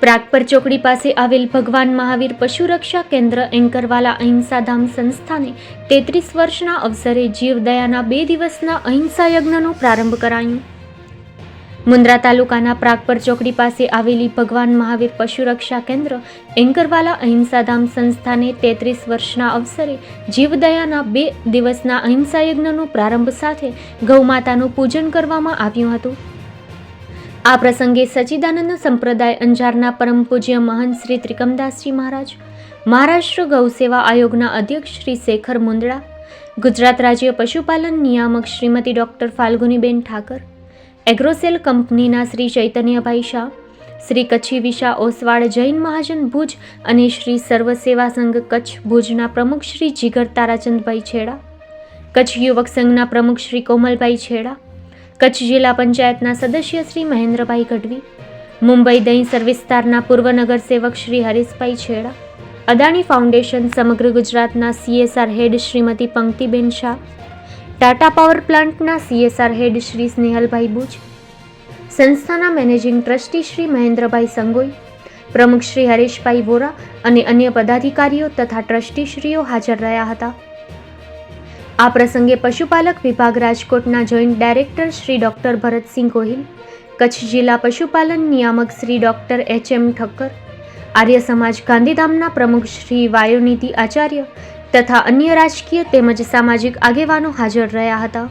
પ્રાગપર ચોકડી પાસે આવેલ ભગવાન મહાવીર પશુરક્ષા કેન્દ્ર એન્કરવાલા અહિંસાધામ સંસ્થાને તેત્રીસ વર્ષના અવસરે જીવદયાના બે દિવસના અહિંસા યજ્ઞનો પ્રારંભ કરાયું. મુન્દ્રા તાલુકાના પ્રાગપર ચોકડી પાસે આવેલી ભગવાન મહાવીર પશુરક્ષા કેન્દ્ર એન્કરવાલા અહિંસાધામ સંસ્થાને તેત્રીસ વર્ષના અવસરે જીવદયાના બે દિવસના અહિંસા યજ્ઞનો પ્રારંભ સાથે ગૌમાતાનું પૂજન કરવામાં આવ્યું હતું. આ પ્રસંગે સચ્ચિદાનંદ સંપ્રદાય અંજારના પરમ પૂજ્ય મહંત શ્રી ત્રિકમદાસજી મહારાજ, મહારાષ્ટ્ર ગૌસેવા આયોગના અધ્યક્ષ શ્રી શેખર મુંદડા, ગુજરાત રાજ્ય પશુપાલન નિયામક શ્રીમતી ડૉક્ટર ફાલ્ગુનીબેન ઠાકર, એગ્રોસેલ કંપનીના શ્રી ચૈતન્યભાઈ શાહ, શ્રી કચ્છી વિશા ઓસવાળ જૈન મહાજન ભુજ અને શ્રી સર્વ સેવા સંઘ કચ્છ ભુજના પ્રમુખ શ્રી જીગર તારાચંદભાઈ છેડા, કચ્છ યુવક સંઘના પ્રમુખ શ્રી કોમલભાઈ છેડા કચ્છ જિલ્લા પંચાયતના સદસ્ય શ્રી મહેન્દ્રભાઈ ગઢવી, મુંબઈ દહીં વિસ્તારના પૂર્વ નગરસેવક શ્રી હરીશભાઈ છેડા, અદાણી ફાઉન્ડેશન સમગ્ર ગુજરાતના CSR head Shrimati Panktiben Shah, Tata power પ્લાન્ટના સીએસઆર હેડ શ્રી સ્નેહલભાઈ બુચ સંસ્થાના મેનેજિંગ ટ્રસ્ટી શ્રી મહેન્દ્રભાઈ સંગોઈ, પ્રમુખ શ્રી હરેશભાઈ વોરા અને અન્ય પદાધિકારીઓ તથા ટ્રસ્ટીશ્રીઓ હાજર રહ્યા હતા. આ પ્રસંગે પશુપાલક વિભાગ રાજકોટના joint director Shri doctor Bharatsinh Gohil, Kutch જિલ્લા પશુપાલન નિયામક Shri doctor H M Thakkar, Arya Samaj ગાંધીધામના પ્રમુખ શ્રી વાયુનિધિ આચાર્ય તથા અન્ય રાજકીય તેમજ સામાજિક આગેવાનો હાજર રહ્યા હતા.